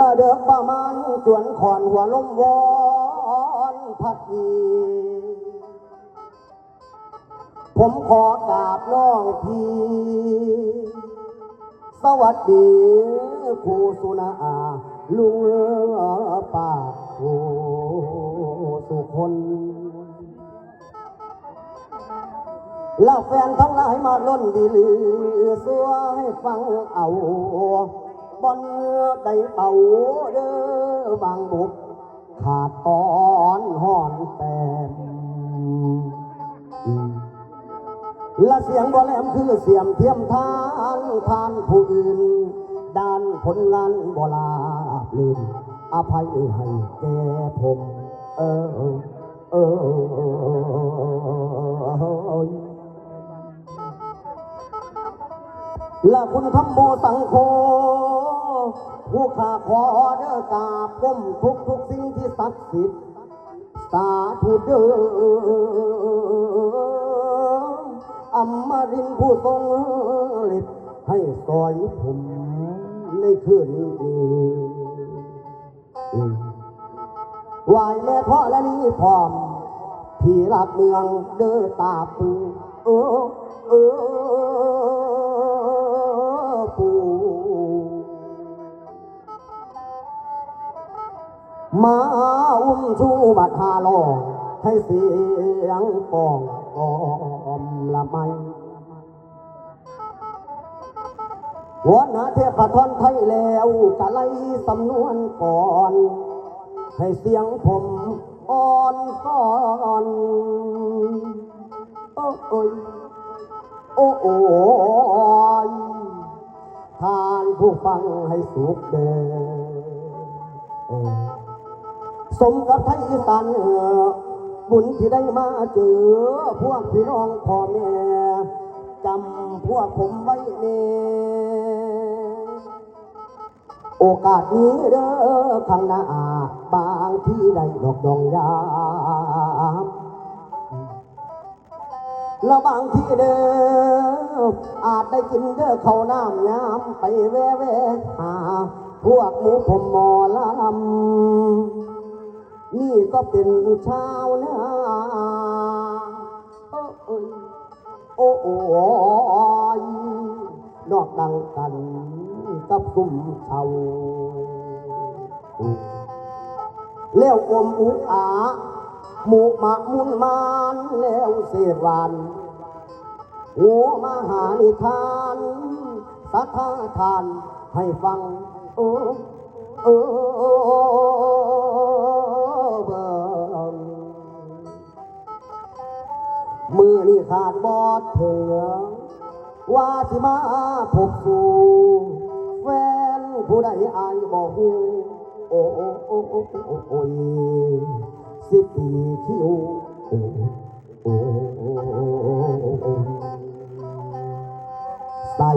ลิกประมาณจวนขอนหัวลมวอนพัดวีผมขอกราบน้องพี่ สวัสดีครูสุนาลุงป้าโอสุคนแล้วแฟนทั้งหลายมาล้นดีลือสัวให้ฟังเอา บอนได้เป่าเด้อบางบุกขาดตอนห่อนแต้มและเสียงบ่แหลมคือเสียมเทียมทานทานผู้อื่น ด้านผลงานบ่ลาบลืมอภัยให้แก่ผมเออเออเออและคุณธรรมโมสังโฆ ผู้ข้าขอเด้อกราบก้มทุกทุกสิ่งที่ศักดิ์สิทธิ์สาธุเด้ออมมารินผู้ทรงฤทธิ์ให้ซอยผมในคืนนี้วายแม่พ่อและนี่พร้อมพี่รักเมืองเด้อตาปูเออเออ มาอุ้มชูบัดฮาลองให้เสียงปองออมละไมวอนหาเทพทอนไทยแล้วกะไลสำนวนก่อน ให้เสียงผมอ่อนซ่อนโอ้โอยโอ้โอยทานผู้ฟังให้สุขเดอ มกับไทยอีสานบุญที่ได้มาเจอ พวกพี่น้องพ่อแม่จำพวกผมไว้เน่โอกาสนี้เด้อข้างหน้าบางที่ได้ดอกดองยามแล้วบางที่เด้ออาจได้กินเด้อข้าวน้ำยามไปแวะแวะหา พวกหมูผมหมอลำี่ก็เป็นชาวนาโอ้ยโอ้โอ้ยนอกดังกันกับกุ่มเชาแล้วอมอุอาหมูหมามุนมานแล้วเสวานหัวมาหานิทานสัทธาทานให้ฟัง โอ้ โอ้ มือนี่ขาดบอดเถือว่าสิมาพบสู่แฟนผู้ใดอายบอกหูโอ้โอ้โอ้โอ้โอ้โอ้ยสิปีคิวโอ้โอ้โอ้ใส่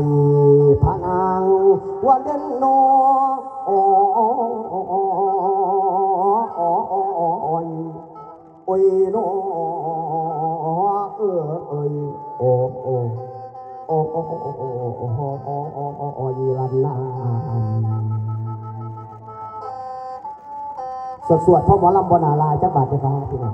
พะนางว่าเด่นโนโอ้โอ้โอ้โอ้โอ้โอ้ยโอ้ยโน เออเอยโอโอโอโอโอโอโอโอโอโอโอโอโอยีรันนาสวดสวดพ่อหมอลำบนาลาจักบาทจะฟังพี่น้อง